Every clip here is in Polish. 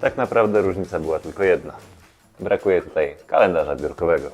Tak naprawdę różnica była tylko jedna. Brakuje tutaj kalendarza biurkowego.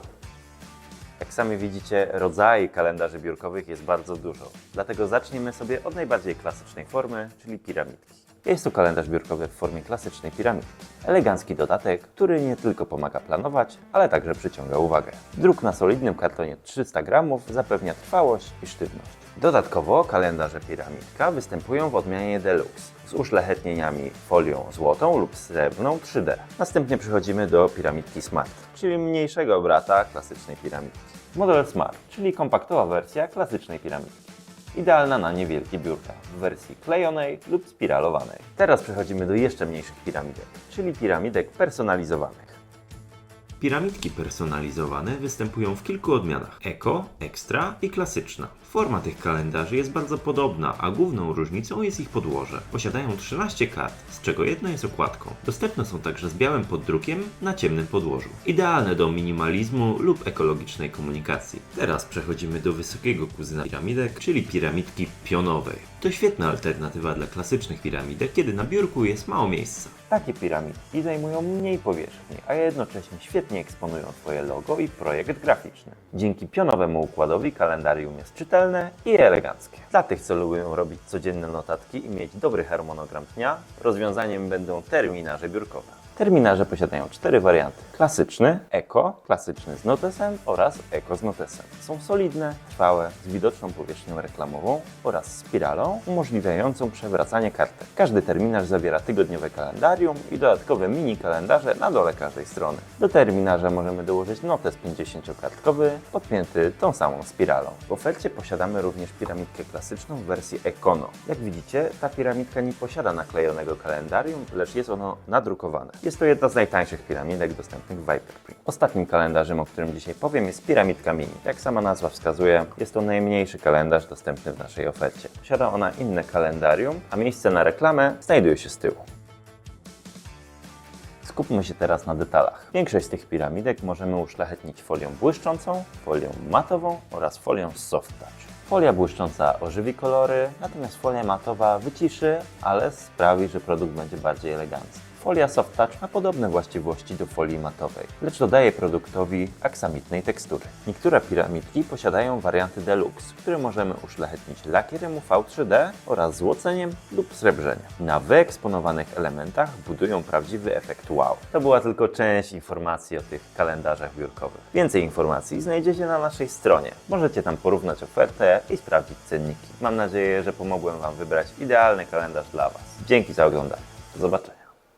Jak sami widzicie, rodzajów kalendarzy biurkowych jest bardzo dużo. Dlatego zacznijmy sobie od najbardziej klasycznej formy, czyli piramidki. Jest to kalendarz biurkowy w formie klasycznej piramidki. Elegancki dodatek, który nie tylko pomaga planować, ale także przyciąga uwagę. Druk na solidnym kartonie 300 gramów zapewnia trwałość i sztywność. Dodatkowo kalendarze piramidka występują w odmianie Deluxe z uszlachetnieniami folią złotą lub srebrną 3D. Następnie przechodzimy do piramidki Smart, czyli mniejszego brata klasycznej piramidki. Model Smart, czyli kompaktowa wersja klasycznej piramidki. Idealna na niewielkie biurka w wersji klejonej lub spiralowanej. Teraz przechodzimy do jeszcze mniejszych piramidek, czyli piramidek personalizowanych. Piramidki personalizowane występują w kilku odmianach: eko, ekstra i klasyczna. Forma tych kalendarzy jest bardzo podobna, a główną różnicą jest ich podłoże. Posiadają 13 kart, z czego jedna jest okładką. Dostępne są także z białym poddrukiem na ciemnym podłożu. Idealne do minimalizmu lub ekologicznej komunikacji. Teraz przechodzimy do wysokiego kuzyna piramidek, czyli piramidki pionowej. To świetna alternatywa dla klasycznych piramidek, kiedy na biurku jest mało miejsca. Takie piramidki zajmują mniej powierzchni, a jednocześnie świetnie eksponują swoje logo i projekt graficzny. Dzięki pionowemu układowi kalendarium jest czytelne i eleganckie. Dla tych, co lubią robić codzienne notatki i mieć dobry harmonogram dnia, rozwiązaniem będą terminarze biurkowe. Terminarze posiadają cztery warianty. Klasyczny, eko, klasyczny z notesem oraz eko z notesem. Są solidne, trwałe, z widoczną powierzchnią reklamową oraz spiralą umożliwiającą przewracanie kartek. Każdy terminarz zawiera tygodniowe kalendarium i dodatkowe mini kalendarze na dole każdej strony. Do terminarza możemy dołożyć notes 50-kartkowy podpięty tą samą spiralą. W ofercie posiadamy również piramidkę klasyczną w wersji Econo. Jak widzicie, ta piramidka nie posiada naklejonego kalendarium, lecz jest ono nadrukowane. Jest to jedna z najtańszych piramidek dostępnych w Viperprint. Ostatnim kalendarzem, o którym dzisiaj powiem, jest piramidka mini. Jak sama nazwa wskazuje, jest to najmniejszy kalendarz dostępny w naszej ofercie. Posiada ona inne kalendarium, a miejsce na reklamę znajduje się z tyłu. Skupmy się teraz na detalach. Większość z tych piramidek możemy uszlachetnić folią błyszczącą, folią matową oraz folią soft touch. Folia błyszcząca ożywi kolory, natomiast folia matowa wyciszy, ale sprawi, że produkt będzie bardziej elegancki. Folia soft touch ma podobne właściwości do folii matowej, lecz dodaje produktowi aksamitnej tekstury. Niektóre piramidki posiadają warianty deluxe, które możemy uszlachetnić lakierem UV3D oraz złoceniem lub srebrzeniem. Na wyeksponowanych elementach budują prawdziwy efekt wow. To była tylko część informacji o tych kalendarzach biurkowych. Więcej informacji znajdziecie na naszej stronie. Możecie tam porównać ofertę i sprawdzić cenniki. Mam nadzieję, że pomogłem Wam wybrać idealny kalendarz dla Was. Dzięki za oglądanie. Do zobaczenia.